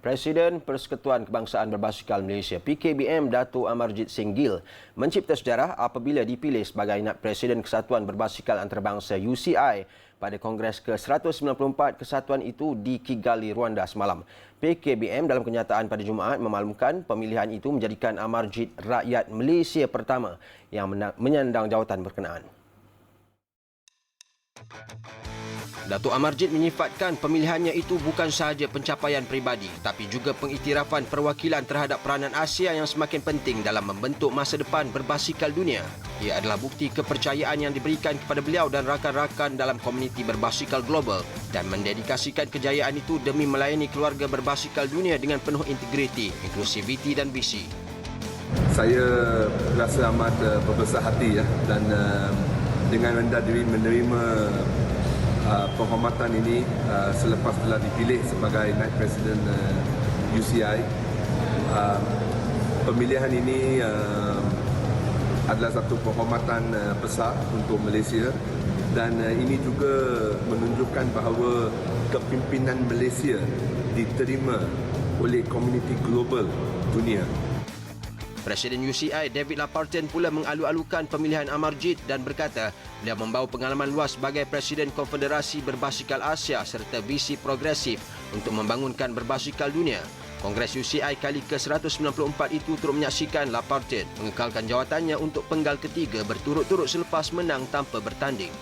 Presiden Persekutuan Kebangsaan Berbasikal Malaysia PKBM Datuk Amarjit Singgil mencipta sejarah apabila dipilih sebagai Anak Presiden Kesatuan Berbasikal Antarabangsa UCI pada Kongres ke-194 kesatuan itu di Kigali, Rwanda semalam. PKBM dalam kenyataan pada Jumaat memaklumkan pemilihan itu menjadikan Amarjit rakyat Malaysia pertama yang menyandang jawatan berkenaan. Datuk Amarjit menyifatkan pemilihannya itu bukan sahaja pencapaian peribadi tapi juga pengiktirafan perwakilan terhadap peranan Asia yang semakin penting dalam membentuk masa depan berbasikal dunia. Ia adalah bukti kepercayaan yang diberikan kepada beliau dan rakan-rakan dalam komuniti berbasikal global dan mendedikasikan kejayaan itu demi melayani keluarga berbasikal dunia dengan penuh integriti, inklusiviti dan visi. Saya rasa amat uh, berbesar hati ya dan uh, dengan rendah diri menerima uh, penghormatan ini uh, selepas telah dipilih sebagai Night President uh, UCI. Uh, pemilihan ini uh, adalah satu penghormatan uh, besar untuk Malaysia dan uh, ini juga menunjukkan bahawa kepimpinan Malaysia diterima oleh komuniti global dunia. Presiden UCI David Lapartin pula mengalu-alukan pemilihan Amarjit dan berkata beliau membawa pengalaman luas sebagai Presiden Konfederasi Berbasikal Asia serta visi progresif untuk membangunkan berbasikal dunia. Kongres UCI kali ke-194 itu turut menyaksikan Lapartin mengekalkan jawatannya untuk penggal ketiga berturut-turut selepas menang tanpa bertanding.